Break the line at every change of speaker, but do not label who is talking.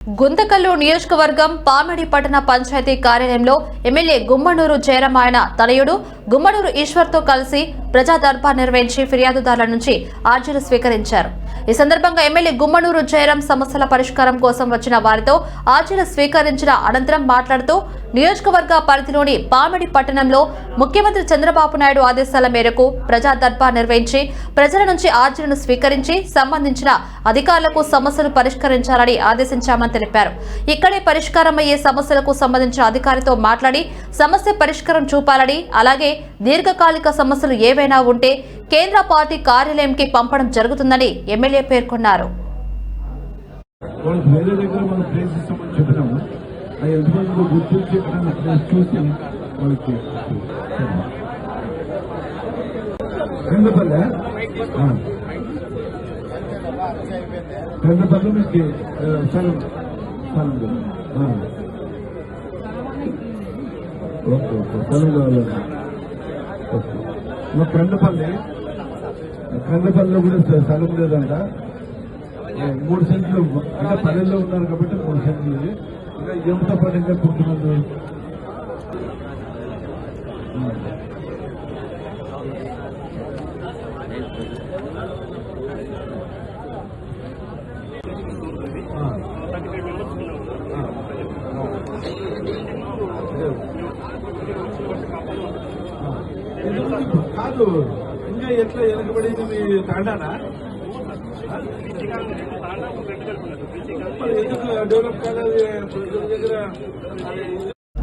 గుంతకల్లు నియోజకవర్గం పామిడి పట్టణ పంచాయతీ కార్యాలయంలో ఎమ్మెల్యే గుమ్మనూరు జయరామాయణ తనయుడు గుమ్మనూరు ఈశ్వర్తో కలిసి ప్రజా దర్బార్ నిర్వహించి ఫిర్యాదుదారుల నుంచి ఆర్జీలు స్వీకరించారు. ఈ సందర్భంగా ఎమ్మెల్యే గుమ్మనూరు జయరాం సమస్యల పరిష్కారం కోసం వచ్చిన వారితో ఆర్జీలు స్వీకరించిన అనంతరం మాట్లాడుతూ నియోజకవర్గ పరిధిలోని పామిడి పట్టణంలో ముఖ్యమంత్రి చంద్రబాబు నాయుడు ఆదేశాల మేరకు ప్రజా దర్బార్ నిర్వహించి ప్రజల నుంచి ఆర్జీలను స్వీకరించి సంబంధించిన అధికారులకు సమస్యలు పరిష్కరించాలని ఆదేశించామని తెలిపారు. ఇక్కడే పరిష్కారం అయ్యే సమస్యలకు సంబంధించిన అధికారితో మాట్లాడి సమస్య పరిష్కారం చూపాలని అలాగే దీర్ఘకాలిక సమస్యలు ఏవైనా ఉంటే కేంద్ర పార్టీ కార్యాలయంకి పంపడం జరుగుతుందని ఎమ్మెల్యే పేర్కొన్నారు.
Okay okay. మా కూడా స్థలం లేదంట మూడు సెంట్లు ఇంకా పల్లెల్లో ఉన్నారు కాబట్టి మూడు సెంట్లు ఇది. ఇంకా ఎంతో పరంగా ఇంకా కొంతమంది కాదు ఇంకా ఎట్లా వెనకబడింది మీ తాండానా? ఎందుకు డెవలప్ కాలేదు? ప్రజల దగ్గర